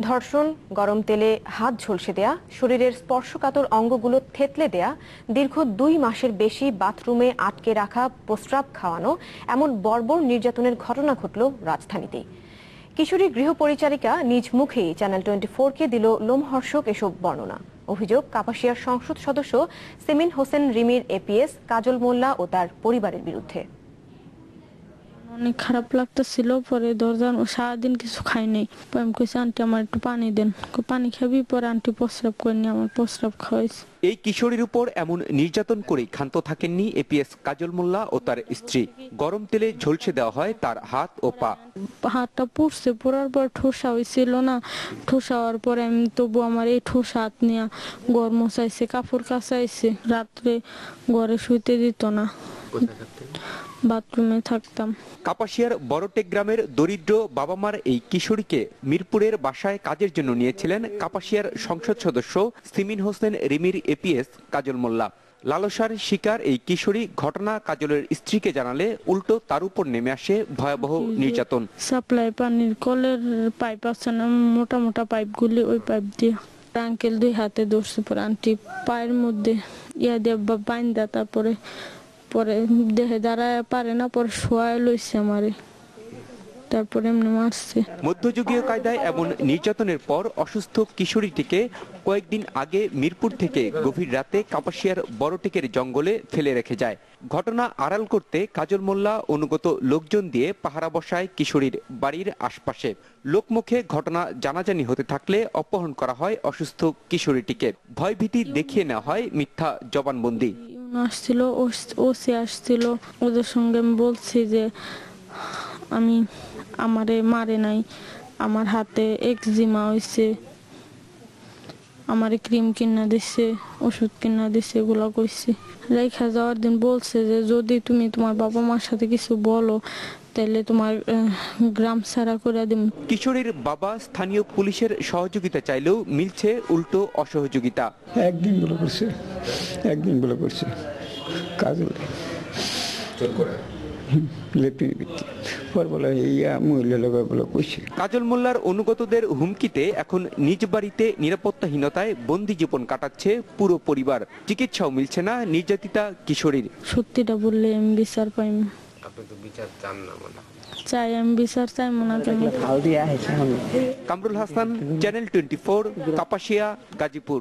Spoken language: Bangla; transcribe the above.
ধর্ষণ, গরম তেলে হাত ঝলসে দেয়া, শরীরের স্পর্শকাতর অঙ্গগুলো থেতলে দেয়া, দীর্ঘ দুই মাসের বেশি বাথরুমে আটকে রাখা, প্রস্রাব খাওয়ানো, এমন বর্বর নির্যাতনের ঘটনা ঘটল রাজধানীতেই কিশোরী গৃহপরিচারিকা নিজ মুখেই চ্যানেল টোয়েন্টি ফোরকে দিল লোমহর্ষক এসব বর্ণনা। অভিযোগ, কাপাসিয়ার সংসদ সদস্য সেমিন হোসেন রিমির এপিএস কাজল মোল্লা ও তার পরিবারের বিরুদ্ধে। অনেক খারাপ লাগতেছিল পরে দরজা সারাদিন কিছু খাই নাই। আমি কইছি আন্টি আমার একটু পানি দেন। পানি খাবি? পরে আন্টি প্রস্রাব করে নিয়ে আমার প্রস্রাব খাওয়াইছে। এই কিশোরীর উপর এমন নির্যাতন করে ক্ষান্ত থাকেননি এপিএস কাজল মোল্লা ও তার স্ত্রী। গরম তেলে ঝলসে দেওয়া হয় তার হাত ও পা। হাতটা পুড়ছে পড়ার পর ঠোসা হয়েছিল না। ঠোসা হওয়ার পরে আমি তবু আমার এই ঠোসা হাত নিয়ে গরম মোছাইছে কাপড় কাচাইছে। রাত্রে ঘরে শুইতে দিত না। বাথরুমে থাকতাম। কাপাসিয়ার বড়টেক গ্রামের দরিদ্র বাবা মার এই কিশোরীকে মিরপুরের বাসায় কাজের জন্য নিয়েছিলেন কাপাসিয়ার সংসদ সদস্য সিমিন হোসেন রিমির এপিএস কাজল মোল্লা। লালসার শিকার এই কিশোরী ঘটনা কাজলের স্ত্রীকে জানালে উল্টো তার উপর নেমে আসে ভয়াবহ নির্যাতন। সাপ্লাই পানির কলের পাইপ আছে না মোটা মোটা পাইপগুলি ওই পাইপ দিয়ে আঙ্কেল দুই হাতে ধরছে পরে। আন্টি পায়ের মধ্যে ইয়া দিয়ে বা- বাইন্দা তারপরে পরে দেহে দাঁড়ায় পারে না, পরে শোয়ায় লইছে আমারে। তারপরে এমনি মারছে। মধ্যযুগীয় কায়দায় এমন নির্যাতনের পর অসুস্থ কিশোরীটিকে কয়েকদিন আগে মিরপুর থেকে গভীর রাতে কাপাসিয়ার বড়টেকের জঙ্গলে ফেলে রেখে যায়। ঘটনা আড়াল করতে কাজল মোল্লা অনুগত লোকজন দিয়ে পাহারা বসায় কিশোরীর বাড়ির আশপাশে। লোকমুখে ঘটনা জানাজানি হতে থাকলে অপহরণ করা হয় অসুস্থ কিশোরীটিকে। ভয়ভীতি দেখিয়ে নেওয়া হয় মিথ্যা জবানবন্দি। আসছিল, ওস- আসছিল, ওদের সঙ্গে আমি বলছি যে, আমি আমারে মারে নাই, আমার হাতে একজিমা হয়েছে আমারে ক্রিম কিনা দিছে ওষুধ কিনা দিছে এগুলো কইছে। রেখা যাওয়ার দিন বলছে যে যদি তুমি তোমার বাবা মার সাথে কিছু বলো তাহলে তোমার গ্রাম ছাড়া করে দিম। কিশোরীর বাবা স্থানীয় পুলিশের সহযোগিতা চাইলেও মিলছে উল্টো অসহযোগিতা। একদিনগুলো করছে একদিনগুলো করছে। কাজ ভিত্তি পর বলে ইয়া মহিলা লোক বলে কইছে? কাজল মোল্লার অনুগতদের হুমকিতে এখন নিজ বাড়িতে নিরাপত্তাহীনতায় বন্দি জীবন কাটাচ্ছে পুরো পরিবার। চিকিৎসাও মিলছে না নির্যাতিতা কিশোরীর। সত্যিটা বললে আমি বিচার পাইম। আপনি তো বিচার চান না মানে চাই আমি বিচার চাই মনে Kamrul Hasan channel twenty four Kapasia Gazipur.